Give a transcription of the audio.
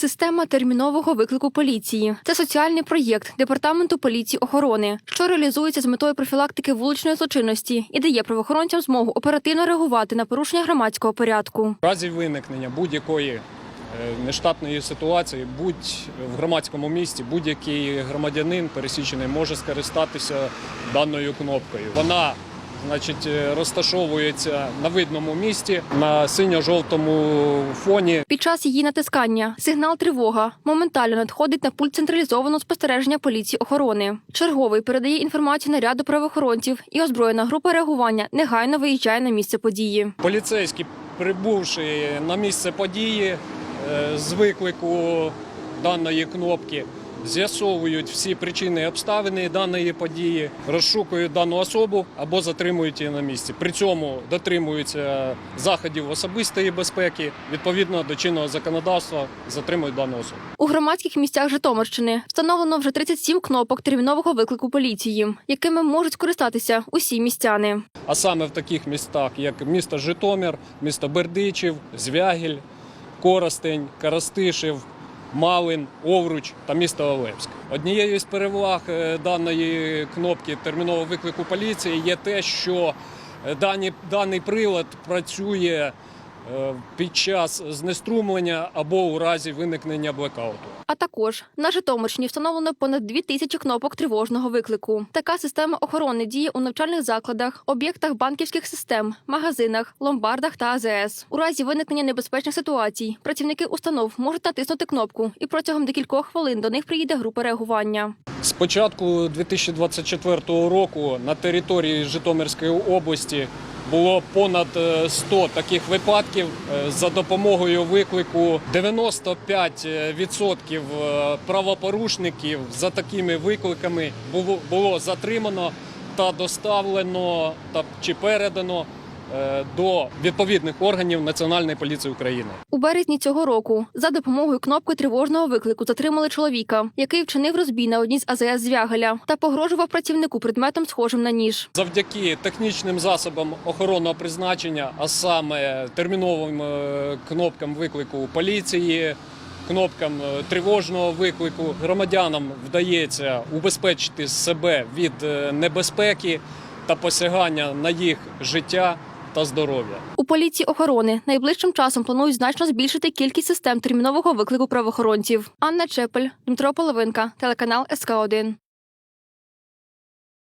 Система термінового виклику поліції це соціальний проєкт департаменту поліції охорони, що реалізується з метою профілактики вуличної злочинності і дає правоохоронцям змогу оперативно реагувати на порушення громадського порядку. В разі виникнення будь-якої е, нештатної ситуації, будь в громадському місті, будь-який громадянин пересічений може скористатися даною кнопкою. Вона Значить, е, розташовується на видному місці на синьо-жовтому фоні. Під час її натискання сигнал тривога моментально надходить на пульт централізованого спостереження поліції охорони. Черговий передає інформацію наряду правоохоронців, і озброєна група реагування негайно виїжджає на місце події. Поліцейські, прибувши на місце події е, з виклику даної кнопки, з'ясовують всі причини і обставини даної події, розшукують дану особу або затримують її на місці. При цьому дотримуються заходів особистої безпеки, відповідно до чинного законодавства, затримують дану особу. У громадських місцях Житомирщини встановлено вже 37 кнопок термінового виклику поліції, якими можуть скористатися усі містяни. А саме в таких містах, як місто Житомир, місто Бердичів, Звягіль, Коростень, Карастишев, Малин, Овруч та місто Олевськ. Однією з переваг е, даної кнопки термінового виклику поліції є те, що е, дані, даний прилад працює під час знеструмлення або у разі виникнення блекауту. А також на Житомирщині встановлено понад 2 тисячі кнопок тривожного виклику. Така система охорони діє у навчальних закладах, об'єктах банківських систем, магазинах, ломбардах та АЗС. У разі виникнення небезпечних ситуацій працівники установ можуть натиснути кнопку, і протягом декількох хвилин до них приїде група реагування. З початку 2024 року на території Житомирської області було понад е, 100 таких випадків. Е, За допомогою виклику 95% е, правопорушників за такими викликами було, затримано та доставлено та чи передано е, до відповідних органів Національної поліції України. У березні цього року за допомогою кнопки тривожного виклику затримали чоловіка, який вчинив розбій на одній з АЗС Звягеля та погрожував працівнику предметом, схожим на ніж. Завдяки технічним засобам охоронного призначення, а саме терміновим е, кнопкам виклику поліції, кнопкам е, тривожного виклику, громадянам вдається убезпечити себе від е, небезпеки та посягання на їх життя та здоров'я. У поліції охорони найближчим часом планують значно збільшити кількість систем термінового виклику правоохоронців. Анна Чепель, Дмитро Половинка, телеканал СК 1